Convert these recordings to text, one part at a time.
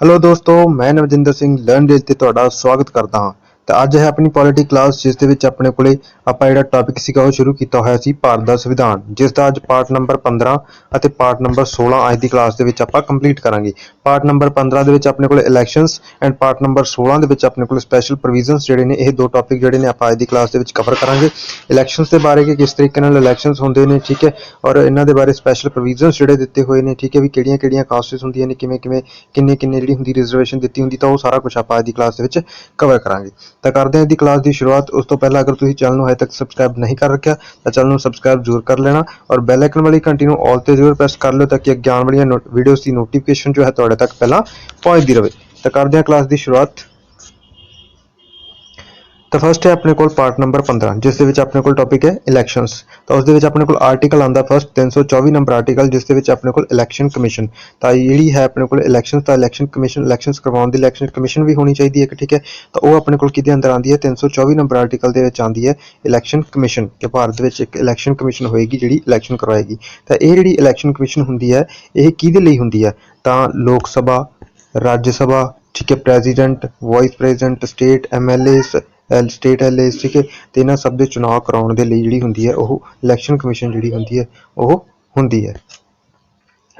Hello ਦੋਸਤੋ ਮੈਂ ਨਵਜਿੰਦਰ Singh learn days ਤੇ ਤੁਹਾਡਾ ਸਵਾਗਤ ਕਰਦਾ ਹਾਂ। ਤਾਂ ਅੱਜ ਹੈ ਆਪਣੀ ਪੋਲਿਟੀ ਕਲਾਸ ਜਿਸ ਦੇ ਵਿੱਚ ਆਪਣੇ ਕੋਲੇ ਆਪਾਂ ਜਿਹੜਾ ਟੌਪਿਕ ਸੀਗਾ ਉਹ ਸ਼ੁਰੂ ਕੀਤਾ ਹੋਇਆ ਸੀ, ਭਾਰਤ ਦਾ ਸੰਵਿਧਾਨ, ਜਿਸ ਦਾ ਅੱਜ ਪਾਰਟ ਨੰਬਰ 15 ਅਤੇ ਪਾਰਟ ਨੰਬਰ 16 ਅੱਜ ਦੀ ਕਲਾਸ ਦੇ ਵਿੱਚ ਆਪਾਂ ਕੰਪਲੀਟ ਕਰਾਂਗੇ। ਪਾਰਟ ਨੰਬਰ 15 ਦੇ ਵਿੱਚ ਆਪਣੇ ਕੋਲੇ ਇਲੈਕਸ਼ਨਸ ਐਂਡ ਪਾਰਟ ਨੰਬਰ 16 ਦੇ ਵਿੱਚ ਆਪਣੇ ਕੋਲ ਸਪੈਸ਼ਲ ਪ੍ਰੋਵੀਜ਼ਨਸ ਜਿਹੜੇ ਨੇ, ਇਹ ਦੋ ਟੌਪਿਕ ਜਿਹੜੇ ਨੇ ਆਪਾਂ ਅੱਜ ਦੀ ਕਲਾਸ ਦੇ ਵਿੱਚ ਕਵਰ ਕਰਾਂਗੇ। ਇਲੈਕਸ਼ਨਸ ਦੇ ਬਾਰੇ ਕਿ ਕਿਸ ਤਰੀਕੇ ਨਾਲ ਇਲੈਕਸ਼ਨਸ ਹੁੰਦੇ ਨੇ, ਠੀਕ ਹੈ? ਔਰ ਇਹਨਾਂ ਦੇ ਬਾਰੇ ਸਪੈਸ਼ਲ ਪ੍ਰੋਵੀਜ਼ਨਸ ਜਿਹੜੇ ਦਿੱਤੇ ਹੋਏ ਨੇ, ਠੀਕ ਹੈ ਵੀ ਕਿਹੜੀਆਂ ਕਿਹੜੀਆਂ ਕਾਸਟਸ ਹੁੰਦੀਆਂ ਨੇ, ਕਿਵੇਂ ਕਿਵੇਂ, ਕਿੰਨੇ ਕਿੰਨੇ ਜਿਹੜੀ ਹੁੰਦੀ ਰਿਜ਼ਰਵੇਸ਼ਨ ਦਿੱਤੀ ਹੁੰਦੀ, ਤਾਂ ਉਹ ਸਾਰਾ ਕੁਝ ਆਪਾਂ ਅੱਜ ਦੀ ਕਲਾਸ ਦੇ ਵਿੱਚ ਕਵਰ ਕਰਾਂਗੇ। ਤਾਂ ਕਰਦੇ ਹਾਂ ਦੀ ਕਲਾਸ ਦੀ ਸ਼ੁਰੂਆਤ। ਉਸ ਤੋਂ ਪਹਿਲਾਂ ਅਗਰ ਤੁਸੀਂ ਚੈਨਲ ਨੂੰ ਹਜੇ ਤੱਕ ਸਬਸਕ੍ਰਾਈਬ ਨਹੀਂ ਕਰ ਰੱਖਿਆ, ਤਾਂ ਚੈਨਲ ਨੂੰ ਸਬਸਕ੍ਰਾਈਬ ਜ਼ਰੂਰ ਕਰ ਲੈਣਾ ਔਰ ਬੈਲ ਆਈਕਨ ਵਾਲੀ ਘੰਟੀ ਨੂੰ ਆਲ ਤੇ ਜ਼ਰੂਰ ਪ੍ਰੈਸ ਕਰ ਲਿਓ ਤਾਂ ਕਿ ਅੱਗੇ ਆਉਣ ਵਾਲੀਆਂ ਵੀਡੀਓਜ਼ ਦੀ ਨੋਟੀਫਿਕੇਸ਼ਨ ਜੋ ਹੈ ਤੁਹਾਡੇ ਤੱਕ ਪਹਿਲਾਂ ਪਹੁੰਚਦੀ ਰਹੇ। ਤਾਂ ਕਰਦੇ ਹਾਂ ਕਲਾਸ ਦੀ ਸ਼ੁਰੂਆਤ। ਤਾਂ ਫਸਟ ਹੈ ਆਪਣੇ ਕੋਲ ਪਾਰਟ ਨੰਬਰ 15 ਜਿਸ ਦੇ ਵਿੱਚ ਆਪਣੇ ਕੋਲ ਟੌਪਿਕ ਹੈ ਇਲੈਕਸ਼ਨਸ ਤਾਂ ਉਸ ਦੇ ਵਿੱਚ ਆਪਣੇ ਕੋਲ ਆਰਟੀਕਲ ਆਂਦਾ ਫਸਟ 324 ਨੰਬਰ ਆਰਟੀਕਲ ਜਿਸ ਦੇ ਵਿੱਚ ਆਪਣੇ ਕੋਲ ਇਲੈਕਸ਼ਨ ਕਮਿਸ਼ਨ ਤਾਂ ਜਿਹੜੀ ਹੈ ਆਪਣੇ ਕੋਲ ਇਲੈਕਸ਼ਨ ਤਾਂ ਇਲੈਕਸ਼ਨ ਕਮਿਸ਼ਨ ਇਲੈਕਸ਼ਨਸ ਕਰਵਾਉਣ ਦੀ ਇਲੈਕਸ਼ਨ ਕਮਿਸ਼ਨ ਵੀ ਹੋਣੀ ਚਾਹੀਦੀ ਹੈ ਕਿ ਠੀਕ ਹੈ? ਤਾਂ ਉਹ ਆਪਣੇ ਕੋਲ ਕਿਹਦੇ ਅੰਦਰ ਆਂਦੀ ਹੈ? 324 ਨੰਬਰ ਆਰਟੀਕਲ ਦੇ ਵਿੱਚ ਆਂਦੀ ਹੈ ਇਲੈਕਸ਼ਨ ਕਮਿਸ਼ਨ ਕਿ ਭਾਰਤ ਵਿੱਚ ਇੱਕ ਇਲੈਕਸ਼ਨ ਕਮਿਸ਼ਨ ਹੋਏਗੀ, ਜਿਹੜੀ ਇਲੈਕਸ਼ਨ ਕਰਵਾਏਗੀ। ਤਾਂ ਇਹ ਜਿਹੜੀ ਇਲੈਕਸ਼ਨ ਕਮਿਸ਼ਨ ਹੁੰਦੀ ਹੈ, ਇਹ ਕਿਹਦੇ ਲਈ ਹੁੰਦੀ ਹੈ? ਤਾਂ ਲੋਕ ਸਭਾ, ਰਾਜ ਸਭਾ, ਠੀਕ ਹੈ? President vice president state MLAs L state LAs ਠੀਕ ਹੈ ਤੇ ਇਹਨਾਂ ਸਭ ਦੇ ਚੁਣਾਵ ਕਰਾਉਣ ਦੇ ਲਈ ਜਿਹੜੀ ਹੁੰਦੀ ਹੈ, ਉਹ ਇਲੈਕਸ਼ਨ ਕਮਿਸ਼ਨ ਜਿਹੜੀ ਹੁੰਦੀ ਹੈ, ਉਹ ਹੁੰਦੀ ਹੈ।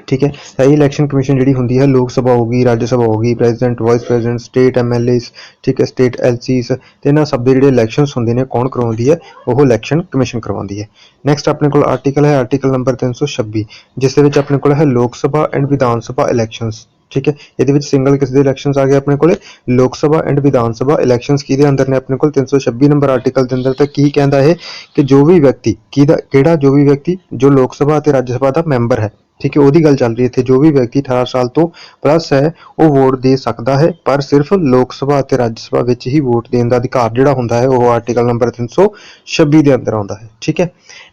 ਠੀਕ ਹੈ? ਤਾਂ ਇਹ ਇਲੈਕਸ਼ਨ ਕਮਿਸ਼ਨ ਜਿਹੜੀ ਹੁੰਦੀ ਹੈ, ਲੋਕ ਸਭਾ ਹੋਗੀ ਰਾਜ ਸਭਾ ਹੋਗੀ president vice president state MLAs ਠੀਕ ਹੈ ਸਟੇਟ ਐਲਸੀਸ ਤੇ ਇਹਨਾਂ ਸਭ ਦੇ ਜਿਹੜੇ ਇਲੈਕਸ਼ਨਸ ਹੁੰਦੇ ਨੇ, ਕੌਣ ਕਰਵਾਉਂਦੀ ਹੈ? ਉਹ ਇਲੈਕਸ਼ਨ ਕਮਿਸ਼ਨ ਕਰਵਾਉਂਦੀ ਹੈ। ਨੈਕਸਟ ਆਪਣੇ ਕੋਲ ਆਰਟੀਕਲ ਹੈ ਆਰਟੀਕਲ ਨੰਬਰ 326 ਜਿਸ ਦੇ ਵਿੱਚ ਆਪਣੇ ਕੋਲ ਹੈ ਲੋਕ ਸਭਾ ਐਂਡ ਵਿਧਾਨ ਸਭਾ ਇਲੈਕਸ਼ਨਸ ਠੀਕ ਹੈ? ਇਹਦੇ ਵਿੱਚ ਸਿੰਗਲ ਕਿਸ ਦੇ ਇਲੈਕਸ਼ਨਸ ਆ ਗਏ ਆਪਣੇ ਕੋਲੇ। ਲੋਕ ਸਭਾ ਐਂਡ ਵਿਧਾਨ ਸਭਾ ਇਲੈਕਸ਼ਨਸ ਕਿਹਦੇ ਅੰਦਰ ਨੇ ਆਪਣੇ ਕੋਲ? 326 ਨੰਬਰ ਆਰਟੀਕਲ ਦੇ ਅੰਦਰ ਤਾਂ ਕੀ ਕਹਿੰਦਾ ਹੈ ਕਿ ਜੋ ਵੀ ਵਿਅਕਤੀ, ਕਿਹਦਾ, ਕਿਹੜਾ ਜੋ ਵੀ ਵਿਅਕਤੀ ਜੋ ਲੋਕ ਸਭਾ ਅਤੇ ਰਾਜ ਸਭਾ ਦਾ ਮੈਂਬਰ ਹੈ, ਠੀਕ ਹੈ, ਉਹਦੀ ਗੱਲ ਚੱਲ ਰਹੀ ਹੈ ਇੱਥੇ। ਜੋ ਵੀ ਵਿਅਕਤੀ 18 ਸਾਲ ਤੋਂ ਪਲੱਸ ਹੈ, ਉਹ ਵੋਟ ਦੇ ਸਕਦਾ ਹੈ, ਪਰ ਸਿਰਫ ਲੋਕ ਸਭਾ ਅਤੇ ਰਾਜ ਸਭਾ ਵਿੱਚ ਹੀ ਵੋਟ ਦੇਣ ਦਾ ਅਧਿਕਾਰ ਜਿਹੜਾ ਹੁੰਦਾ ਹੈ, ਉਹ ਆਰਟੀਕਲ ਨੰਬਰ 326 ਦੇ ਅੰਦਰ ਆਉਂਦਾ ਹੈ, ਠੀਕ ਹੈ?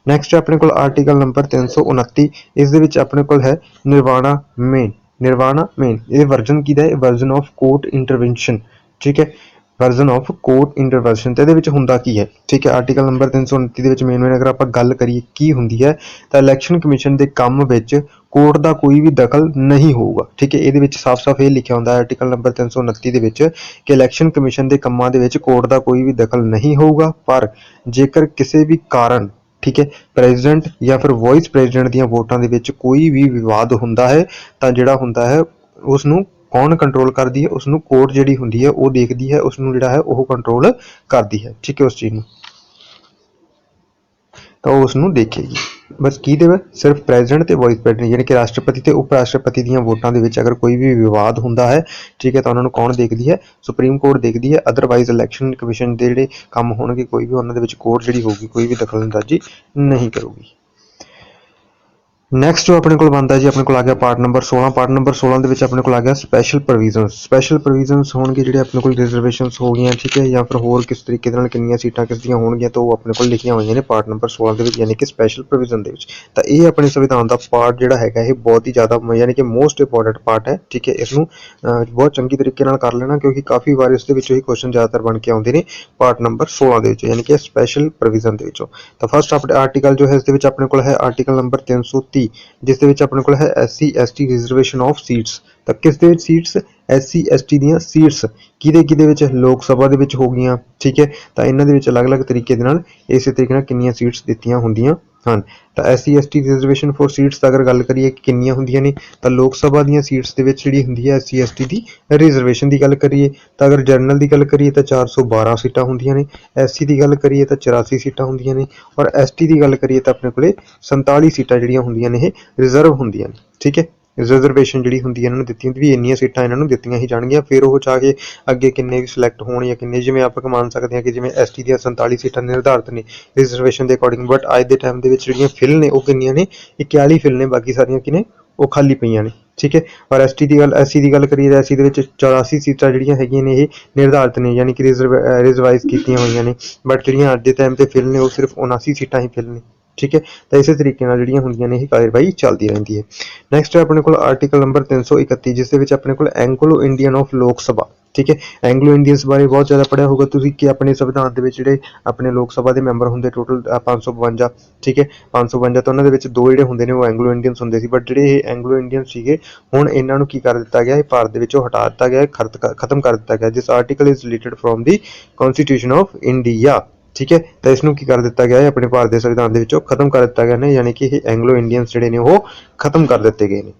ਨੈਕਸਟ ਆਪਣੇ ਕੋਲ ਆਰਟੀਕਲ ਨੰਬਰ 329 ਇਸ ਦੇ ਵਿੱਚ ਆਪਣੇ ਕੋਲ ਹੈ ਨਿਰਵਾਣਾ ਮੇਨ ਨਿਰਵਾਣਾ ਮੇਨ ਇਹ ਵਰਜਨ ਕਿਹਦਾ ਹੈ? ਵਰਜਨ ਆਫ ਕੋਰਟ ਇੰਟਰਵੈਂਸ਼ਨ ਠੀਕ ਹੈ? ਵਰਜ਼ਨ ਆਫ ਕੋਰਟ ਇੰਟਰਵੈਂਸ਼ਨ ਤੇ ਇਹਦੇ ਵਿੱਚ ਹੁੰਦਾ ਕੀ ਹੈ? ਠੀਕ ਹੈ ਆਰਟੀਕਲ ਨੰਬਰ 329 ਦੇ ਵਿੱਚ ਮੇਨ ਮੇਨ ਅਗਰ ਆਪਾਂ ਗੱਲ ਕਰੀਏ ਕੀ ਹੁੰਦੀ ਹੈ, ਤਾਂ ਇਲੈਕਸ਼ਨ ਕਮਿਸ਼ਨ ਦੇ ਕੰਮ ਵਿੱਚ ਕੋਰਟ ਦਾ ਕੋਈ ਵੀ ਦਖਲ ਨਹੀਂ ਹੋਊਗਾ, ਠੀਕ ਹੈ? ਇਹਦੇ ਵਿੱਚ ਸਾਫ਼-ਸਾਫ਼ ਇਹ ਲਿਖਿਆ ਹੁੰਦਾ ਹੈ ਆਰਟੀਕਲ ਨੰਬਰ 329 ਦੇ ਵਿੱਚ ਕਿ ਇਲੈਕਸ਼ਨ ਕਮਿਸ਼ਨ ਦੇ ਕੰਮਾਂ ਦੇ ਵਿੱਚ ਕੋਰਟ ਦਾ ਕੋਈ ਵੀ ਦਖਲ ਨਹੀਂ ਹੋਊਗਾ, ਪਰ ਜੇਕਰ ਕਿਸੇ ਵੀ ਕਾਰਨ ਠੀਕ ਹੈ? ਪ੍ਰੈਜ਼ੀਡੈਂਟ ਜਾਂ ਫਿਰ ਵਾਈਸ ਪ੍ਰੈਜ਼ੀਡੈਂਟ ਦੀਆਂ ਵੋਟਾਂ ਦੇ ਵਿੱਚ ਕੋਈ ਵੀ ਵਿਵਾਦ ਹੁੰਦਾ ਹੈ, ਤਾਂ ਜਿਹੜਾ ਹੁੰਦਾ ਹੈ ਉਸ ਨੂੰ ਕੌਣ ਕੰਟਰੋਲ ਕਰਦੀ ਹੈ? ਉਸ ਨੂੰ ਕੋਰਟ ਜਿਹੜੀ ਹੁੰਦੀ ਹੈ, ਉਹ ਦੇਖਦੀ ਹੈ ਉਸ ਨੂੰ ਜਿਹੜਾ ਹੈ, ਉਹ ਕੰਟਰੋਲ ਕਰਦੀ ਹੈ। ਠੀਕ ਹੈ ਉਸ ਚੀਜ਼ ਨੂੰ? ਤਾਂ ਉਹ ਉਸ ਨੂੰ ਦੇਖੇਗੀ ਬਸ ਕੀ ਦੇਵੇ ਸਿਰਫ ਪ੍ਰੈਜ਼ੀਡੈਂਟ ਤੇ ਵਾਈਸ ਪ੍ਰੈਜ਼ੀਡੈਂਟ, ਯਾਨੀ ਕਿ ਰਾਸ਼ਟਰਪਤੀ ਤੇ ਉਪ ਰਾਸ਼ਟਰਪਤੀ ਦੀਆਂ ਵੋਟਾਂ ਦੇ ਵਿੱਚ ਅਗਰ ਕੋਈ ਵੀ ਵਿਵਾਦ ਹੁੰਦਾ ਹੈ, ਠੀਕ ਹੈ, ਤਾਂ ਉਹਨਾਂ ਨੂੰ ਕੌਣ ਦੇਖਦੀ ਹੈ? ਸੁਪਰੀਮ ਕੋਰਟ ਦੇਖਦੀ ਹੈ ਅਦਰਵਾਈਜ਼ ਇਲੈਕਸ਼ਨ ਕਮਿਸ਼ਨ ਦੇ ਜਿਹੜੇ ਕੰਮ ਹੋਣਗੇ, ਕੋਈ ਵੀ ਉਹਨਾਂ ਦੇ ਵਿੱਚ ਕੋਰਟ ਜਿਹੜੀ ਹੋਊਗੀ, ਕੋਈ ਵੀ ਦਖਲਅੰਦਾਜ਼ੀ ਨਹੀਂ ਕਰੂਗੀ। ਨੈਕਸਟ ਜੋ ਆਪਣੇ ਕੋਲ ਬਣਦਾ ਜੀ, ਆਪਣੇ ਕੋਲ ਆ ਗਿਆ ਪਾਰਟ ਨੰਬਰ 16 ਪਾਰਟ ਨੰਬਰ 16 ਦੇ ਵਿੱਚ ਆਪਣੇ ਕੋਲ ਆ ਗਿਆ ਸਪੈਸ਼ਲ ਪ੍ਰੋਵੀਜ਼ਨਸ ਸਪੈਸ਼ਲ ਪ੍ਰੋਵੀਜ਼ਨਸ ਹੋਣਗੇ ਜਿਹੜੇ ਆਪਣੇ ਕੋਲ ਰਿਜ਼ਰਵੇਸ਼ਨਸ ਹੋ ਗਈਆਂ, ਠੀਕ ਹੈ, ਜਾਂ ਫਿਰ ਹੋਰ ਕਿਸ ਤਰੀਕੇ ਦੇ ਨਾਲ ਕਿੰਨੀਆਂ ਸੀਟਾਂ ਕਿਸ ਦੀਆਂ ਹੋਣਗੀਆਂ ਤਾਂ ਉਹ ਆਪਣੇ ਕੋਲ ਲਿਖੀਆਂ ਹੋਈਆਂ ਨੇ ਪਾਰਟ ਨੰਬਰ 16 ਦੇ ਵਿੱਚ, ਯਾਨੀ ਕਿ ਸਪੈਸ਼ਲ ਪ੍ਰੋਵੀਜ਼ਨ ਦੇ ਵਿੱਚ। ਤਾਂ ਇਹ ਆਪਣੇ ਸੰਵਿਧਾਨ ਦਾ ਪਾਰਟ ਜਿਹੜਾ ਹੈਗਾ, ਇਹ ਬਹੁਤ ਹੀ ਜ਼ਿਆਦਾ ਯਾਨੀ ਕਿ ਮੋਸਟ ਇੰਪੋਰਟੈਂਟ ਪਾਰਟ ਹੈ, ਠੀਕ ਹੈ, ਇਸ ਨੂੰ ਬਹੁਤ ਚੰਗੀ ਤਰੀਕੇ ਨਾਲ ਕਰ ਲੈਣਾ, ਕਿਉਂਕਿ ਕਾਫੀ ਵਾਰ ਇਸ ਦੇ ਵਿੱਚੋਂ ਹੀ ਕੁਐਸਚਨ ਜ਼ਿਆਦਾਤਰ ਬਣ ਕੇ ਆਉਂਦੇ ਨੇ ਪਾਰਟ ਨੰਬਰ 16 ਦੇ ਵਿੱਚ, ਯਾਨੀ ਕਿ ਸਪੈਸ਼ਲ ਪ੍ਰੋਵੀਜ਼ਨ ਦੇ ਵਿੱਚੋਂ। ਤਾਂ ਫਸਟ ਆਪਣੇ ਆਰਟੀਕਲ ਜੋ ਹੈ, ਇਸ ਦੇ ਵਿੱਚ ਆਪਣੇ ਕੋਲ ਹੈ ਆਰਟੀਕਲ ਨੰਬਰ 330 ਜਿਸ ਦੇ ਵਿੱਚ ਆਪਣੇ ਕੋਲ ਹੈ SC ST reservation of seats ਤਾਂ ਕਿਸ ਦੇ ਵਿੱਚ ਸੀਟਸ ਐਸਸੀ ਐਸਟੀ ਦੀਆਂ ਸੀਟਸ ਕਿਹਦੇ ਕਿਹਦੇ ਵਿੱਚ? ਲੋਕ ਸਭਾ ਦੇ ਵਿੱਚ ਹੋ ਗਈਆਂ। ਠੀਕ ਹੈ? ਤਾਂ ਇਹਨਾਂ ਦੇ ਵਿੱਚ ਅਲੱਗ-ਅਲੱਗ ਤਰੀਕੇ ਦੇ ਨਾਲ ਇਸੇ ਤਰੀਕੇ ਨਾਲ ਕਿੰਨੀਆਂ ਸੀਟਸ ਦਿੱਤੀਆਂ ਹੁੰਦੀਆਂ ਹਨ। ਤਾਂ SC ST reservation for seats ਦਾ ਅਗਰ ਗੱਲ ਕਰੀਏ ਕਿ ਕਿੰਨੀਆਂ ਹੁੰਦੀਆਂ ਨੇ, ਤਾਂ ਲੋਕ ਸਭਾ ਦੀਆਂ ਸੀਟਸ ਦੇ ਵਿੱਚ ਜਿਹੜੀ ਹੁੰਦੀ ਹੈ ਐਸਸੀ ਐਸਟੀ ਦੀ ਰਿਜ਼ਰਵੇਸ਼ਨ ਦੀ ਗੱਲ ਕਰੀਏ, ਤਾਂ ਅਗਰ ਜਨਰਲ ਦੀ ਗੱਲ ਕਰੀਏ ਤਾਂ 412 ਸੀਟਾਂ ਹੁੰਦੀਆਂ ਨੇ ਐਸਸੀ ਦੀ ਗੱਲ ਕਰੀਏ ਤਾਂ 84 ਸੀਟਾਂ ਹੁੰਦੀਆਂ ਨੇ ਔਰ ਐਸਟੀ ਦੀ ਗੱਲ ਕਰੀਏ ਤਾਂ ਆਪਣੇ ਕੋਲੇ 47 ਸੀਟਾਂ ਜਿਹੜੀਆਂ ਹੁੰਦੀਆਂ ਨੇ, ਇਹ ਰਿਜ਼ਰਵ ਹੁੰਦੀਆਂ ਨੇ। ਠੀਕ ਹੈ? ਰਿਜ਼ਰਵੇਸ਼ਨ ਜਿਹੜੀ ਹੁੰਦੀ ਹੈ ਇਹਨਾਂ ਨੂੰ ਦਿੱਤੀ ਹੁੰਦੀ ਵੀ ਇੰਨੀਆਂ ਸੀਟਾਂ ਇਹਨਾਂ ਨੂੰ ਦਿੱਤੀਆਂ ਹੀ ਜਾਣਗੀਆਂ, ਫਿਰ ਉਹ ਚਾਹ ਕੇ ਅੱਗੇ ਕਿੰਨੇ ਵੀ ਸਿਲੈਕਟ ਹੋਣ ਜਾਂ ਕਿੰਨੇ, ਜਿਵੇਂ ਆਪਾਂ ਮੰਨ ਸਕਦੇ ਹਾਂ ਕਿ ਜਿਵੇਂ ਐਸਟੀ ਦੀਆਂ 47 ਸੀਟਾਂ ਨਿਰਧਾਰਤ ਨੇ ਰਿਜ਼ਰਵੇਸ਼ਨ ਦੇ ਅਕੋਰਡਿੰਗ ਬਟ ਅੱਜ ਦੇ ਟਾਈਮ ਦੇ ਵਿੱਚ ਜਿਹੜੀਆਂ ਫਿਲ ਨੇ, ਉਹ ਕਿੰਨੀਆਂ ਨੇ? 41 ਫਿਲ ਨੇ, ਬਾਕੀ ਸਾਰੀਆਂ ਕਿਨੇ? ਉਹ ਖਾਲੀ ਪਈਆਂ ਨੇ, ਠੀਕ ਹੈ? ਔਰ ਐਸਟੀ ਦੀ ਗੱਲ ਐਸਸੀ ਦੀ ਗੱਲ ਕਰੀਏ ਤਾਂ ਐਸਸੀ ਦੇ ਵਿੱਚ 84 ਸੀਟਾਂ ਜਿਹੜੀਆਂ ਹੈਗੀਆਂ ਨੇ, ਇਹ ਨਿਰਧਾਰਿਤ ਨੇ, ਯਾਨੀ ਕਿ ਰਿਜ਼ਰਵਾਈਜ਼ ਕੀਤੀਆਂ ਹੋਈਆਂ ਨੇ ਬਟ ਜਿਹੜੀਆਂ ਅੱਜ ਦੇ ਟਾਈਮ ਤੇ ਫਿਲ ਨੇ, ਉਹ ਸਿਰਫ 79 ਸੀਟਾਂ ਹੀ ਫਿਲ ਨੇ। ਠੀਕ ਹੈ? ਤਾਂ ਇਸੇ ਤਰੀਕੇ ਨਾਲ ਜਿਹੜੀਆਂ ਹੁੰਦੀਆਂ ਨੇ ਇਹ ਕਾਰਵਾਈ ਚੱਲਦੀ ਰਹਿੰਦੀ ਹੈ। ਨੈਕਸਟ ਹੈ ਆਪਣੇ ਕੋਲ ਆਰਟੀਕਲ ਨੰਬਰ 331 ਜਿਸ ਦੇ ਵਿੱਚ ਆਪਣੇ ਕੋਲ ਐਂਗਲੋ ਇੰਡੀਅਨ ਆਫ ਲੋਕ ਸਭਾ ਠੀਕ ਹੈ? ਐਂਗਲੋ ਇੰਡੀਅਨਸ ਬਾਰੇ ਬਹੁਤ ਜ਼ਿਆਦਾ ਪੜਿਆ ਹੋਊਗਾ। ਤੁਸੀਂ ਕਿ ਆਪਣੇ ਸੰਵਿਧਾਨ ਦੇ ਵਿੱਚ ਜਿਹੜੇ ਆਪਣੇ ਲੋਕ ਸਭਾ ਦੇ ਮੈਂਬਰ ਹੁੰਦੇ ਟੋਟਲ 552 ਠੀਕ ਹੈ? 552 ਤਾਂ ਉਹਨਾਂ ਦੇ ਵਿੱਚ ਦੋ ਜਿਹੜੇ ਹੁੰਦੇ ਨੇ ਉਹ ਐਂਗਲੋ ਇੰਡੀਅਨਸ ਹੁੰਦੇ ਸੀ ਬਟ ਜਿਹੜੇ ਇਹ ਐਂਗਲੋ ਇੰਡੀਅਨ ਸੀਗੇ, ਹੁਣ ਇਹਨਾਂ ਨੂੰ ਕੀ ਕਰ ਦਿੱਤਾ ਗਿਆ? ਇਹ ਭਾਰਤ ਦੇ ਵਿੱਚੋਂ ਹਟਾ ਦਿੱਤਾ ਗਿਆ ਖਰਤ- ਖਤਮ ਕਰ ਦਿੱਤਾ ਗਿਆ, ਜਿਸ article is related from the constitution of India ਠੀਕ ਹੈ? ਤਾਂ ਇਸ ਨੂੰ ਕੀ ਕਰ ਦਿੱਤਾ ਗਿਆ ਹੈ? ਆਪਣੇ ਭਾਰਤ ਦੇ ਸੰਵਿਧਾਨ ਦੇ ਵਿੱਚੋਂ ਖਤਮ ਕਰ ਦਿੱਤਾ ਗਿਆ ਨੇ, ਯਾਨੀ ਕਿ ਇਹ ਐਂਗਲੋ ਇੰਡੀਅਨਸ ਜਿਹੜੇ ਨੇ, ਉਹ ਖਤਮ ਕਰ ਦਿੱਤੇ ਗਏ ਨੇ।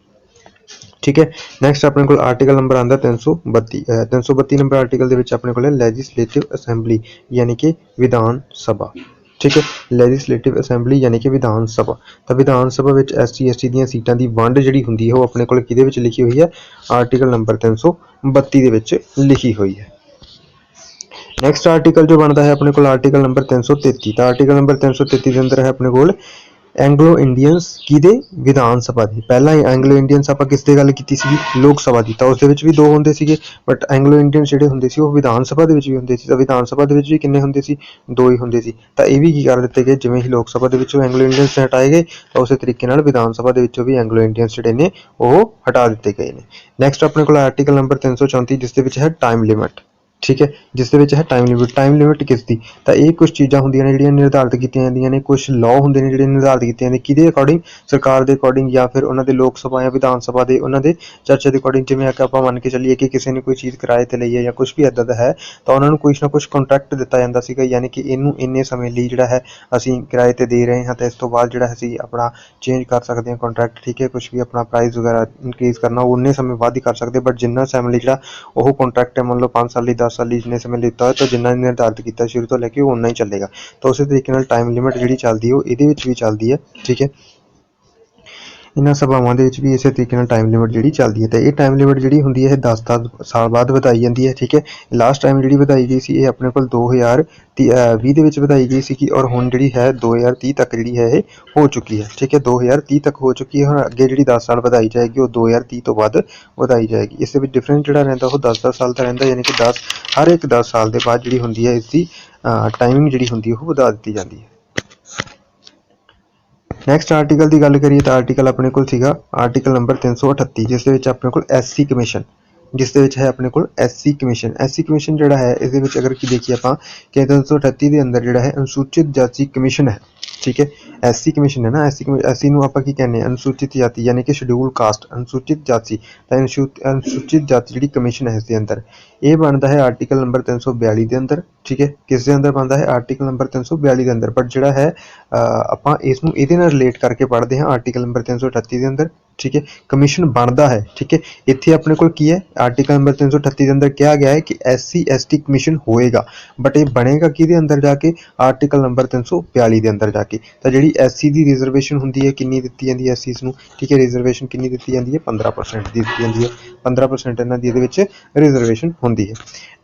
ਠੀਕ ਹੈ? ਨੈਕਸਟ ਆਪਣੇ ਕੋਲ ਆਰਟੀਕਲ ਨੰਬਰ ਆਂਦਾ 332 ਅਹ 332 ਨੰਬਰ ਆਰਟੀਕਲ ਦੇ ਵਿੱਚ ਆਪਣੇ ਕੋਲ ਹੈ ਲੈਜਿਸਲੇਟਿਵ ਅਸੈਂਬਲੀ ਯਾਨੀ ਕਿ ਵਿਧਾਨ ਸਭਾ। ਠੀਕ ਹੈ? ਲੈਜਿਸਲੇਟਿਵ ਅਸੈਂਬਲੀ ਯਾਨੀ ਕਿ ਵਿਧਾਨ ਸਭਾ। ਤਾਂ ਵਿਧਾਨ ਸਭਾ ਵਿੱਚ ਐਸਸੀ ਐਸਟੀ ਦੀਆਂ ਸੀਟਾਂ ਦੀ ਵੰਡ ਜਿਹੜੀ ਹੁੰਦੀ ਹੈ, ਉਹ ਆਪਣੇ ਕੋਲ ਕਿਹਦੇ ਵਿੱਚ ਲਿਖੀ ਹੋਈ ਹੈ? ਆਰਟੀਕਲ ਨੰਬਰ 332 ਦੇ ਵਿੱਚ ਲਿਖੀ ਹੋਈ ਹੈ। ਨੈਕਸਟ ਆਰਟੀਕਲ ਜੋ ਬਣਦਾ ਹੈ ਆਪਣੇ ਕੋਲ ਆਰਟੀਕਲ ਨੰਬਰ 333 ਤਾਂ ਆਰਟੀਕਲ ਨੰਬਰ 333 ਦੇ ਅੰਦਰ ਹੈ ਆਪਣੇ ਕੋਲ ਐਂਗਲੋ ਇੰਡੀਅਨਸ ਕਿਹਦੇ? ਵਿਧਾਨ ਸਭਾ ਦੀ। ਪਹਿਲਾਂ ਹੀ ਐਂਗਲੋ ਇੰਡੀਅਨਸ ਆਪਾਂ ਕਿਸ ਦੀ ਗੱਲ ਕੀਤੀ ਸੀ ਲੋਕ ਸਭਾ ਦੀ। ਤਾਂ ਉਸ ਦੇ ਵਿੱਚ ਵੀ ਦੋ ਹੁੰਦੇ ਸੀਗੇ ਬਟ ਐਂਗਲੋ ਇੰਡੀਅਨਸ ਜਿਹੜੇ ਹੁੰਦੇ ਸੀ, ਉਹ ਵਿਧਾਨ ਸਭਾ ਦੇ ਵਿੱਚ ਵੀ ਹੁੰਦੇ ਸੀ। ਤਾਂ ਵਿਧਾਨ ਸਭਾ ਦੇ ਵਿੱਚ ਵੀ ਕਿੰਨੇ ਹੁੰਦੇ ਸੀ? ਦੋ ਹੀ ਹੁੰਦੇ ਸੀ। ਤਾਂ ਇਹ ਵੀ ਕੀ ਕਰ ਦਿੱਤੇ ਗਏ? ਜਿਵੇਂ ਹੀ ਲੋਕ ਸਭਾ ਦੇ ਵਿੱਚੋਂ ਐਂਗਲੋ ਇੰਡੀਅਨਸ ਹਟਾਏ ਗਏ, ਤਾਂ ਉਸੇ ਤਰੀਕੇ ਨਾਲ ਵਿਧਾਨ ਸਭਾ ਦੇ ਵਿੱਚੋਂ ਵੀ ਐਂਗਲੋ ਇੰਡੀਅਨਸ ਜਿਹੜੇ ਨੇ, ਉਹ ਹਟਾ ਦਿੱਤੇ ਗਏ ਨੇ। ਨੈਕਸਟ ਆਪਣੇ ਕੋਲ ਆਰਟੀਕਲ ਨੰਬਰ 334 ਜਿਸ ਦੇ ਵਿੱਚ ਹੈ ਟਾਈਮ ਲਿਮਿਟ ਠੀਕ ਹੈ, ਜਿਸ ਦੇ ਵਿੱਚ ਹੈ ਟਾਈਮ ਲਿਮਿਟ ਟਾਈਮ ਲਿਮਿਟ ਕਿਸ ਦੀ ਤਾਂ ਇਹ ਕੁਝ ਚੀਜ਼ਾਂ ਹੁੰਦੀਆਂ ਨੇ ਜਿਹੜੀਆਂ ਨਿਰਧਾਰਿਤ ਕੀਤੀਆਂ ਜਾਂਦੀਆਂ ਨੇ ਕੁਝ ਲਾਅ ਹੁੰਦੇ ਨੇ ਜਿਹੜੇ ਨਿਰਧਾਰਿਤ ਕੀਤੇ ਜਾਂਦੇ, ਕਿਹਦੇ ਅਕੋਰਡਿੰਗ ਸਰਕਾਰ ਦੇ ਅਕੋਰਡਿੰਗ ਜਾਂ ਫਿਰ ਉਹਨਾਂ ਦੇ ਲੋਕ ਸਭਾ ਜਾਂ ਵਿਧਾਨ ਸਭਾ ਦੇ, ਉਹਨਾਂ ਦੇ ਚਰਚੇ ਦੇ ਅਕੋਰਡਿੰਗ ਜਿਵੇਂ ਆ ਕਿ ਆਪਾਂ ਮੰਨ ਕੇ ਚੱਲੀਏ ਕਿ ਕਿਸੇ ਨੇ ਕੋਈ ਚੀਜ਼ ਕਿਰਾਏ ਤੇ ਲਈ ਹੈ ਜਾਂ ਕੁਝ ਵੀ ਇਦਾਂ ਦਾ ਹੈ, ਤਾਂ ਉਹਨਾਂ ਨੂੰ ਕੁਝ ਨਾ ਕੁਝ ਕੰਟਰੈਕਟ ਦਿੱਤਾ ਜਾਂਦਾ ਸੀਗਾ, ਯਾਨੀ ਕਿ ਇਹਨੂੰ ਇੰਨੇ ਸਮੇਂ ਲਈ ਜਿਹੜਾ ਹੈ ਅਸੀਂ ਕਿਰਾਏ ਤੇ ਦੇ ਰਹੇ ਹਾਂ, ਤਾਂ ਇਸ ਤੋਂ ਬਾਅਦ ਜਿਹੜਾ ਅਸੀਂ ਆਪਣਾ ਚੇਂਜ ਕਰ ਸਕਦੇ ਹਾਂ ਕੰਟਰੈਕਟ ਠੀਕ ਹੈ ਕੁਝ ਵੀ ਆਪਣਾ ਪ੍ਰਾਈਸ ਵਗੈਰਾ ਇਨਕਰੀਜ਼ ਕਰਨਾ, ਉਹ ਉਨੇ ਸਮੇਂ ਬਾਅਦ ਹੀ ਕਰ ਸਕਦੇ ਬਟ ਜਿੰਨਾ ਸਮੇਂ ਲਈ ਜਿਹੜਾ ਉਹ ਕੰਟਰੈਕਟ ਹੈ, ਮੰਨ ਲਓ 5 ਸਾਲ ਲਈ 10 ਸਾਲ ਲਈ ਜਿੰਨੇ ਸਮੇਂ ਲਿੱਤਾ ਹੋਇਆ ਤਾਂ ਜਿੰਨਾ ਨਿਰਧਾਰਿਤ ਕੀਤਾ ਸ਼ੁਰੂ ਤੋਂ ਲੈ ਕੇ ਉਹ ਉਨਾ ਹੀ ਚੱਲੇਗਾ। ਤਾਂ ਉਸੇ ਤਰੀਕੇ ਨਾਲ ਟਾਈਮ ਲਿਮਿਟ ਜਿਹੜੀ ਚੱਲਦੀ ਹੈ ਉਹ ਇਹਦੇ ਵਿੱਚ ਵੀ ਚੱਲਦੀ ਹੈ, ਠੀਕ ਹੈ? ਇਹਨਾਂ ਸਭਾਵਾਂ ਦੇ ਵਿੱਚ ਵੀ ਇਸੇ ਤਰੀਕੇ ਨਾਲ ਟਾਈਮ ਲਿਮਿਟ ਜਿਹੜੀ ਚੱਲਦੀ ਹੈ ਤੇ ਇਹ ਟਾਈਮ ਲਿਮਿਟ ਜਿਹੜੀ ਹੁੰਦੀ ਹੈ, ਇਹ 10 10 ਸਾਲ ਬਾਅਦ ਵਧਾਈ ਜਾਂਦੀ ਹੈ, ਠੀਕ ਹੈ? ਲਾਸਟ ਟਾਈਮ ਜਿਹੜੀ ਵਧਾਈ ਗਈ ਸੀ, ਇਹ ਆਪਣੇ ਕੋਲ 2020 ਦੇ ਵਿੱਚ ਵਧਾਈ ਗਈ ਸੀ ਕਿ ਔਰ ਹੁਣ ਜਿਹੜੀ ਹੈ 2030 ਤੱਕ ਜਿਹੜੀ ਹੈ, ਇਹ ਹੋ ਚੁੱਕੀ ਹੈ, ਠੀਕ ਹੈ? 2030 ਤੱਕ ਹੋ ਚੁੱਕੀ ਹੈ, ਹੁਣ ਅੱਗੇ ਜਿਹੜੀ 10 ਸਾਲ ਵਧਾਈ ਜਾਏਗੀ, ਉਹ 2030 ਤੋਂ ਬਾਅਦ ਵਧਾਈ ਜਾਏਗੀ। ਇਸ ਦੇ ਵਿੱਚ ਡਿਫਰੈਂਸ ਜਿਹੜਾ ਰਹਿੰਦਾ, ਉਹ 10 10 ਸਾਲ ਦਾ ਰਹਿੰਦਾ, ਯਾਨੀ ਕਿ 10 ਹਰ ਇੱਕ 10 ਸਾਲ ਦੇ ਬਾਅਦ ਜਿਹੜੀ ਹੁੰਦੀ ਹੈ, ਇਸ ਦੀ ਟਾਈਮਿੰਗ ਜਿਹੜੀ ਹੁੰਦੀ ਉਹ ਵਧਾ ਦਿੱਤੀ ਜਾਂਦੀ ਹੈ। ਨੈਕਸਟ ਆਰਟੀਕਲ ਦੀ ਗੱਲ ਕਰੀਏ ਤਾਂ ਆਰਟੀਕਲ ਆਪਣੇ ਕੋਲ ਸੀਗਾ ਆਰਟੀਕਲ ਨੰਬਰ 338 ਜਿਸ ਦੇ ਵਿੱਚ ਆਪਣੇ ਕੋਲ ਐਸਸੀ ਕਮਿਸ਼ਨ ਜਿਸ ਦੇ ਵਿੱਚ ਹੈ ਆਪਣੇ ਕੋਲ ਐਸਸੀ ਕਮਿਸ਼ਨ ਐਸਸੀ ਕਮਿਸ਼ਨ ਜਿਹੜਾ ਹੈ, ਇਸ ਦੇ ਵਿੱਚ ਅਗਰ ਕੀ ਦੇਖੀਏ ਆਪਾਂ, ਕਿ 338 ਦੇ ਅੰਦਰ ਜਿਹੜਾ ਹੈ ਅਨੁਸੂਚਿਤ ਜਾਤੀ ਕਮਿਸ਼ਨ ਹੈ, ਠੀਕ ਹੈ? ਐਸਸੀ ਕਮਿਸ਼ਨ ਹੈ ਨਾ ਐਸਸੀ ਐਸਸੀ ਨੂੰ ਆਪਾਂ ਕੀ ਕਹਿੰਦੇ ਹਾਂ? ਅਨੁਸੂਚਿਤ ਜਾਤੀ, ਯਾਨੀ ਕਿ ਸ਼ਡਿਊਲ ਕਾਸਟ ਅਨੁਸੂਚਿਤ ਜਾਤੀ, ਤਾਂ ਅਨੁਸੂ- ਅਨੁਸੂਚਿਤ ਜਾਤੀ ਇਹ ਬਣਦਾ ਹੈ ਆਰਟੀਕਲ ਨੰਬਰ 342 ਦੇ ਅੰਦਰ, ਠੀਕ ਹੈ? ਕਿਸ ਦੇ ਅੰਦਰ ਬਣਦਾ ਹੈ? ਆਰਟੀਕਲ ਨੰਬਰ 342 ਦੇ ਅੰਦਰ। ਪਰ ਜਿਹੜਾ ਹੈ ਆਪਾਂ ਇਸ ਨੂੰ ਇਹਦੇ ਨਾਲ ਰਿਲੇਟ ਕਰਕੇ ਪੜ੍ਹਦੇ ਹਾਂ ਆਰਟੀਕਲ ਨੰਬਰ 338 ਦੇ ਅੰਦਰ, ਠੀਕ ਹੈ? ਕਮਿਸ਼ਨ ਬਣਦਾ ਹੈ, ਠੀਕ ਹੈ? ਇੱਥੇ ਆਪਣੇ ਕੋਲ ਕੀ ਹੈ? ਆਰਟੀਕਲ ਨੰਬਰ 338 ਦੇ ਅੰਦਰ ਕਿਹਾ ਗਿਆ ਹੈ ਕਿ ਐਸਸੀ ਐਸਟੀ ਕਮਿਸ਼ਨ ਹੋਏਗਾ। ਬਟ ਇਹ ਬਣੇਗਾ ਕਿਹਦੇ ਅੰਦਰ ਜਾ ਕੇ? ਆਰਟੀਕਲ ਨੰਬਰ 342 ਦੇ ਅੰਦਰ ਜਾ ਕੇ। ਤਾਂ ਜਿਹੜੀ ਐਸਸੀ ਦੀ ਰਿਜ਼ਰਵੇਸ਼ਨ ਹੁੰਦੀ ਹੈ, ਕਿੰਨੀ ਦਿੱਤੀ ਜਾਂਦੀ ਹੈ ਐਸਸੀਸ ਨੂੰ? ਠੀਕ ਹੈ ਰਿਜ਼ਰਵੇਸ਼ਨ ਕਿੰਨੀ ਦਿੱਤੀ ਜਾਂਦੀ ਹੈ? 15% ਦੀ ਦਿੱਤੀ ਜਾਂਦੀ ਹੈ। 15% ਇਹਨਾਂ ਦੀ ਇਹਦੇ ਵਿੱਚ ਰਿਜ਼ਰਵੇਸ਼ਨ ਹੁੰਦੀ ਹੈ।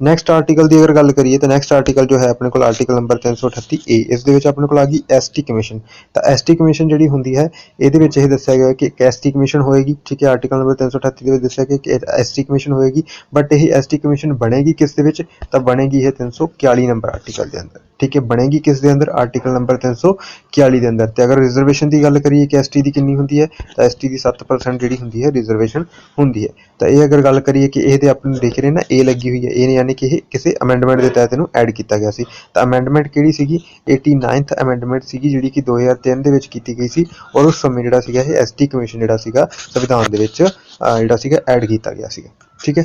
ਨੈਕਸਟ ਆਰਟੀਕਲ ਦੀ ਅਗਰ ਗੱਲ ਕਰੀਏ ਤਾਂ ਨੈਕਸਟ ਆਰਟੀਕਲ ਜੋ ਹੈ ਆਪਣੇ ਕੋਲ ਆਰਟੀਕਲ ਨੰਬਰ 338 ਏ ਇਸ ਦੇ ਵਿੱਚ ਆਪਣੇ ਕੋਲ ਆ ਗਈ ਐਸਟੀ ਕਮਿਸ਼ਨ ਤਾਂ ਐਸਟੀ ਕਮਿਸ਼ਨ ਜਿਹੜੀ ਹੁੰਦੀ ਹੈ, ਇਹਦੇ ਵਿੱਚ ਇਹ ਦੱਸਿਆ ਗਿਆ ਕਿ ਇੱਕ ਐਸਟੀ ਕਮਿਸ਼ਨ ਹੋਏਗੀ, ਠੀਕ ਹੈ ਆਰਟੀਕਲ ਨੰਬਰ 338 ਦੇ ਵਿੱਚ ਦੱਸਿਆ ਗਿਆ ਕਿ ਐਸਟੀ ਕਮਿਸ਼ਨ ਹੋਏਗੀ ਬਟ ਇਹ ਐਸਟੀ ਕਮਿਸ਼ਨ ਬਣੇਗੀ ਕਿਸ ਦੇ ਵਿੱਚ? ਤਾਂ ਬਣੇਗੀ ਇਹ 341 ਨੰਬਰ ਆਰਟੀਕਲ ਦੇ ਅੰਦਰ। ਠੀਕ ਹੈ, ਬਣੇਗੀ ਕਿਸ ਦੇ ਅੰਦਰ? ਆਰਟੀਕਲ ਨੰਬਰ 341 ਦੇ ਅੰਦਰ। ਤੇ ਅਗਰ ਰਿਜ਼ਰਵੇਸ਼ਨ ਦੀ ਗੱਲ ਕਰੀਏ ਕਿ ਐਸਟੀ ਦੀ ਕਿੰਨੀ ਹੁੰਦੀ ਹੈ, ਤਾਂ ਐਸਟੀ ਦੀ 7% ਜਿਹੜੀ ਹੁੰਦੀ ਹੈ ਰਿਜ਼ਰਵੇਸ਼ਨ ਹੁੰਦੀ ਹੈ। ਤਾਂ ਇਹ ਅਗਰ ਗੱਲ ਕਰੀਏ ਕਿ ਇਹਦੇ ਆਪਾਂ ਨੂੰ ਦੇਖ ਰਹੇ ਨਾ, ਇਹ ਲੱਗੀ ਹੋਈ ਹੈ। ਇਹ ਯਾਨੀ ਕਿ ਇਹ ਕਿਸੇ ਅਮੈਂਡਮੈਂਟ ਦੇ ਤਹਿਤ ਇਹਨੂੰ ਐਡ ਕੀਤਾ ਗਿਆ ਸੀ। ਤਾਂ ਅਮੈਂਡਮੈਂਟ ਕਿਹੜੀ ਸੀਗੀ? 89th ਅਮੈਂਡਮੈਂਟ ਸੀਗੀ, ਜਿਹੜੀ ਕਿ 2003 ਦੇ ਵਿੱਚ ਕੀਤੀ ਗਈ ਸੀ ਔਰ ਉਸ ਸਮੇਂ ਜਿਹੜਾ ਸੀਗਾ, ਇਹ ਐਸਟੀ ਕਮਿਸ਼ਨ ਜਿਹੜਾ ਸੀਗਾ, ਸੰਵਿਧਾਨ ਦੇ ਵਿੱਚ ਜਿਹੜਾ ਸੀਗਾ ਐਡ ਕੀਤਾ ਗਿਆ ਸੀਗਾ। ਠੀਕ ਹੈ?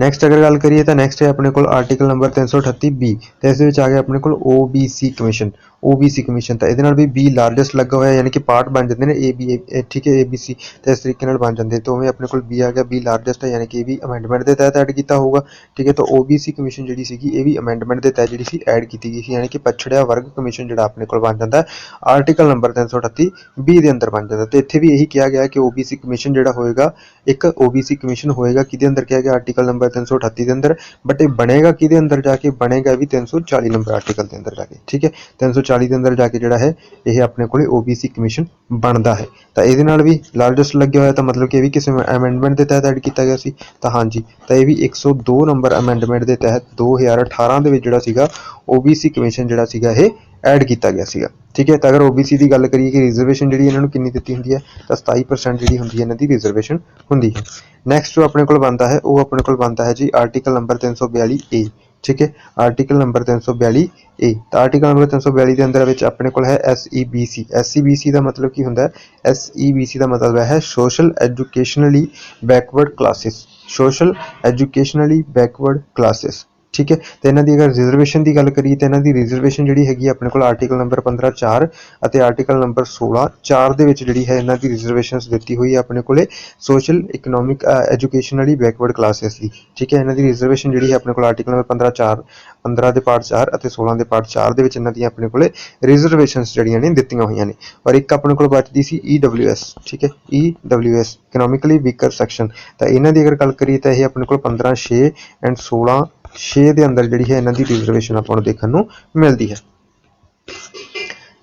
ਨੈਕਸਟ ਅਗਰ ਗੱਲ ਕਰੀਏ ਤਾਂ ਨੈਕਸਟ ਹੈ ਆਪਣੇ ਕੋਲ ਆਰਟੀਕਲ ਨੰਬਰ 338 ਬੀ ਤੇ ਇਸ ਦੇ ਵਿੱਚ ਆ ਗਿਆ ਆਪਣੇ ਕੋਲ OBC ਕਮਿਸ਼ਨ OBC ਕਮਿਸ਼ਨ ਤਾਂ ਇਹਦੇ ਨਾਲ ਵੀ B ਲਾਰਜੈਸਟ ਲੱਗਾ ਹੋਇਆ, ਯਾਨੀ ਕਿ ਪਾਰਟ ਬਣ ਜਾਂਦੇ ਨੇ A, B, A ਠੀਕ ਹੈ ABC ਤਾਂ ਇਸ ਤਰੀਕੇ ਨਾਲ ਬਣ ਜਾਂਦੇ, ਤੇ ਉਵੇਂ ਆਪਣੇ ਕੋਲ B ਆ ਗਿਆ, B ਲਾਰਜੈਸਟ ਹੈ, ਯਾਨੀ ਕਿ ਇਹ ਵੀ ਅਮੈਂਡਮੈਂਟ ਦੇ ਤਹਿਤ ਐਡ ਕੀਤਾ ਹੋਊਗਾ, ਠੀਕ ਹੈ, ਤਾਂ OBC ਕਮਿਸ਼ਨ ਜਿਹੜੀ ਸੀਗੀ, ਇਹ ਵੀ ਅਮੈਂਡਮੈਂਟ ਦੇ ਤਹਿਤ ਜਿਹੜੀ ਸੀ ਐਡ ਕੀਤੀ ਗਈ ਸੀ, ਯਾਨੀ ਕਿ ਪਛੜਿਆ ਵਰਗ ਕਮਿਸ਼ਨ ਜਿਹੜਾ ਆਪਣੇ ਕੋਲ ਬਣ ਜਾਂਦਾ ਆਰਟੀਕਲ ਨੰਬਰ 338 B ਦੇ ਅੰਦਰ ਬਣ ਜਾਂਦਾ, ਤੇ ਇੱਥੇ ਵੀ ਇਹੀ ਕਿਹਾ ਗਿਆ ਹੈ ਕਿ OBC ਕਮਿਸ਼ਨ ਜਿਹੜਾ ਹੋਏਗਾ, ਇੱਕ OBC ਕਮਿਸ਼ਨ ਹੋਏਗਾ, ਕਿਹਦੇ ਅੰਦਰ ਕਿਹਾ ਗਿਆ ਆਰਟੀਕਲ ਨੰਬਰ 338 ਦੇ ਅੰਦਰ ਬਟ ਇਹ ਬਣੇਗਾ ਕਿਹਦੇ ਅੰਦਰ ਜਾ ਕੇ, ਬਣੇਗਾ ਵੀ 340 ਨੰਬਰ ਆਰਟੀਕਲ ਦੇ ਅੰਦਰ ਜਾ ਕੇ, ਠੀਕ ਹੈ 340 ਦੇ ਅੰਦਰ ਜਾ ਕੇ ਜਿਹੜਾ ਹੈ, ਇਹ ਆਪਣੇ ਕੋਲੇ OBC ਕਮਿਸ਼ਨ ਬਣਦਾ ਹੈ। ਤਾਂ ਇਹਦੇ ਨਾਲ ਵੀ ਲਾਰਜੈਸਟ ਲੱਗਿਆ ਹੋਇਆ, ਤਾਂ ਮਤਲਬ ਕਿ ਇਹ ਵੀ ਕਿਸੇ ਅਮੈਂਡਮੈਂਟ ਦੇ ਤਹਿਤ ਐਡ ਕੀਤਾ ਗਿਆ ਸੀ। ਤਾਂ ਹਾਂਜੀ, ਤਾਂ ਇਹ ਵੀ 102 ਨੰਬਰ ਅਮੈਂਡਮੈਂਟ ਦੇ ਤਹਿਤ 2018 ਦੇ ਵਿੱਚ ਜਿਹੜਾ ਸੀਗਾ OBC ਕਮਿਸ਼ਨ ਜਿਹੜਾ ਸੀਗਾ, ਇਹ ਐਡ ਕੀਤਾ ਗਿਆ ਸੀਗਾ। ਠੀਕ ਹੈ, ਤਾਂ ਅਗਰ OBC ਦੀ ਗੱਲ ਕਰੀਏ ਕਿ ਰਿਜ਼ਰਵੇਸ਼ਨ ਜਿਹੜੀ ਇਹਨਾਂ ਨੂੰ ਕਿੰਨੀ ਦਿੱਤੀ ਹੁੰਦੀ ਹੈ, ਤਾਂ 27% ਜਿਹੜੀ ਹੁੰਦੀ ਹੈ ਇਹਨਾਂ ਦੀ ਰਿਜ਼ਰਵੇਸ਼ਨ ਹੁੰਦੀ ਹੈ। ਨੈਕਸਟ ਜੋ ਆਪਣੇ ਕੋਲ ਬਣਦਾ ਹੈ, ਉਹ ਆਪਣੇ ਕੋਲ ਬਣਦਾ ਹੈ ਜੀ ਆਰਟੀਕਲ ਨੰਬਰ 342 ਏ ਠੀਕ ਹੈ ਆਰਟੀਕਲ ਨੰਬਰ 342 ਏ ਤਾਂ ਆਰਟੀਕਲ ਨੰਬਰ 342 ਦੇ ਅੰਦਰ ਵਿੱਚ ਆਪਣੇ ਕੋਲ ਹੈ SEBC SEBC ਦਾ ਮਤਲਬ ਕੀ ਹੁੰਦਾ ਹੈ? SEBC ਦਾ ਮਤਲਬ ਹੈ social educationally backward classes social educationally backward classes ਠੀਕ ਹੈ? ਤੇ ਇਹਨਾਂ ਦੀ ਅਗਰ ਰਿਜ਼ਰਵੇਸ਼ਨ ਦੀ ਗੱਲ ਕਰੀਏ, ਤਾਂ ਇਹਨਾਂ ਦੀ ਰਿਜ਼ਰਵੇਸ਼ਨ ਜਿਹੜੀ ਹੈਗੀ ਹੈ ਆਪਣੇ ਕੋਲ ਆਰਟੀਕਲ ਨੰਬਰ 15 4 ਅਤੇ ਆਰਟੀਕਲ ਨੰਬਰ 16 4 ਦੇ ਵਿੱਚ ਜਿਹੜੀ ਹੈ ਇਹਨਾਂ ਦੀ ਰਿਜ਼ਰਵੇਸ਼ਨਸ ਦਿੱਤੀ ਹੋਈ ਹੈ ਆਪਣੇ ਕੋਲੇ social economic educationally backward classes ਦੀ। ਠੀਕ ਹੈ? ਇਹਨਾਂ ਦੀ ਰਿਜ਼ਰਵੇਸ਼ਨ ਜਿਹੜੀ ਹੈ ਆਪਣੇ ਕੋਲ ਆਰਟੀਕਲ ਨੰਬਰ 15 4 15 ਦੇ ਪਾਰਟ 4 ਅਤੇ 16 ਦੇ ਪਾਰਟ 4 ਦੇ ਵਿੱਚ ਇਹਨਾਂ ਦੀਆਂ ਆਪਣੇ ਕੋਲੇ ਰਿਜ਼ਰਵੇਸ਼ਨਸ ਜਿਹੜੀਆਂ ਨੇ ਦਿੱਤੀਆਂ ਹੋਈਆਂ ਨੇ। ਔਰ ਇੱਕ ਆਪਣੇ ਕੋਲ ਬਚਦੀ ਸੀ EWS ਠੀਕ ਹੈ? EWS ਇਕਨੋਮਿਕਲੀ ਵੀਕਰ ਸੈਕਸ਼ਨ ਤਾਂ ਇਹਨਾਂ ਦੀ ਅਗਰ ਗੱਲ ਕਰੀਏ, ਤਾਂ ਇਹ ਆਪਣੇ ਕੋਲ 15 6 ਐਂਡ 16 6 ਦੇ ਅੰਦਰ ਜਿਹੜੀ ਹੈ ਇਹਨਾਂ ਦੀ ਰਿਜ਼ਰਵੇਸ਼ਨ ਆਪਾਂ ਨੂੰ ਦੇਖਣ ਨੂੰ ਮਿਲਦੀ ਹੈ।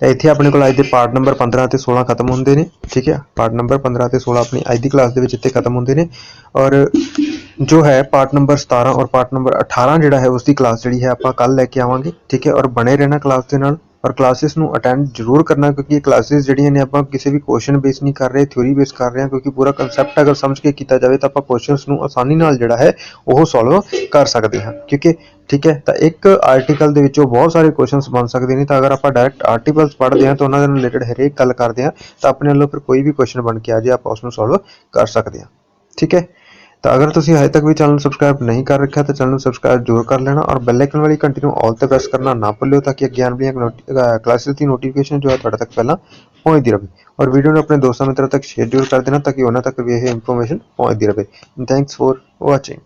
ਤਾਂ ਇੱਥੇ ਆਪਣੇ ਕੋਲ ਅੱਜ ਦੇ ਪਾਰਟ ਨੰਬਰ 15 ਤੇ 16 ਖਤਮ ਹੁੰਦੇ ਨੇ, ਠੀਕ ਹੈ? ਪਾਰਟ ਨੰਬਰ 15 ਤੇ 16 ਆਪਣੀ ਅੱਜ ਦੀ ਕਲਾਸ ਦੇ ਵਿੱਚ ਇੱਥੇ ਖਤਮ ਹੁੰਦੇ ਨੇ। ਔਰ ਜੋ ਹੈ ਪਾਰਟ ਨੰਬਰ 17 ਔਰ ਪਾਰਟ ਨੰਬਰ 18 ਜਿਹੜਾ ਹੈ ਉਸ ਦੀ ਕਲਾਸ ਜਿਹੜੀ ਹੈ ਆਪਾਂ ਕੱਲ ਲੈ ਕੇ ਆਵਾਂਗੇ, ਠੀਕ ਹੈ? ਔਰ ਬਣੇ ਰਹਿਣਾ ਕਲਾਸ ਦੇ ਨਾਲ। ਔਰ ਕਲਾਸਿਸ ਨੂੰ ਅਟੈਂਡ ਜ਼ਰੂਰ ਕਰਨਾ, ਕਿਉਂਕਿ ਇਹ ਕਲਾਸਿਸ ਜਿਹੜੀਆਂ ਨੇ ਆਪਾਂ ਕਿਸੇ ਵੀ ਕੁਐਸਚਨ ਬੇਸ ਨਹੀਂ ਕਰ ਰਹੇ ਥਿਊਰੀ ਬੇਸ ਕਰ ਰਹੇ ਹਾਂ, ਕਿਉਂਕਿ ਪੂਰਾ ਕਨਸੈਪਟ ਅਗਰ ਸਮਝ ਕੇ ਕੀਤਾ ਜਾਵੇ ਤਾਂ ਆਪਾਂ ਕੁਐਸਚਨਸ ਨੂੰ ਆਸਾਨੀ ਨਾਲ ਜਿਹੜਾ ਹੈ ਉਹ ਸੋਲਵ ਕਰ ਸਕਦੇ ਹਾਂ। ਕਿਉਂਕਿ ਠੀਕ ਹੈ, ਤਾਂ ਇੱਕ ਆਰਟੀਕਲ ਦੇ ਵਿੱਚੋਂ ਬਹੁਤ ਸਾਰੇ ਕੁਐਸਚਨਸ ਬਣ ਸਕਦੇ ਨੇ, ਤਾਂ ਅਗਰ ਆਪਾਂ ਡਾਇਰੈਕਟ ਆਰਟੀਕਲਸ ਪੜ੍ਹਦੇ ਹਾਂ ਤਾਂ ਉਹਨਾਂ ਦੇ ਰਿਲੇਟਡ ਹਰੇਕ ਗੱਲ ਕਰਦੇ ਹਾਂ, ਤਾਂ ਆਪਣੇ ਵੱਲੋਂ ਫਿਰ ਕੋਈ ਵੀ ਕੁਐਸਚਨ ਬਣ ਕੇ ਆ ਜੇ ਆਪਾਂ ਉਸ ਨੂੰ ਸੋਲਵ ਕਰ ਸਕਦੇ ਹਾਂ। ਠੀਕ ਹੈ ਤਾਂ ਅਗਰ ਤੁਸੀਂ ਹਜੇ ਤੱਕ ਵੀ ਚੈਨਲ ਨੂੰ ਸਬਸਕ੍ਰਾਈਬ ਨਹੀਂ ਕਰ ਰੱਖਿਆ, ਤਾਂ ਚੈਨਲ ਨੂੰ ਸਬਸਕ੍ਰਾਈਬ ਜ਼ਰੂਰ ਕਰ ਲੈਣਾ ਔਰ ਬੈਲ ਆਈਕਨ ਵਾਲੀ ਘੰਟੀ ਨੂੰ ਆਲ ਤੇ ਪ੍ਰੈਸ ਕਰਨਾ ਨਾ ਭੁੱਲਿਓ ਤਾਂ ਕਿ ਅੱਗੇ ਆਉਣ ਵਾਲੀਆਂ ਕਲਾਸਿਸ ਦੀ ਨੋਟੀਫਿਕੇਸ਼ਨ ਜੋ ਹੈ ਤੁਹਾਡੇ ਤੱਕ ਪਹਿਲਾਂ ਪਹੁੰਚਦੀ ਰਹੇ। ਔਰ ਵੀਡੀਓ ਨੂੰ ਆਪਣੇ ਦੋਸਤਾਂ ਮਿੱਤਰਾਂ ਤੱਕ ਸ਼ੇਅਰ ਜ਼ਰੂਰ ਕਰ ਦੇਣਾ ਤਾਂ ਕਿ ਉਹਨਾਂ ਤੱਕ ਵੀ ਇਹ ਇਨਫੋਰਮੇਸ਼ਨ ਪਹੁੰਚਦੀ ਰਹੇ। Thanks for watching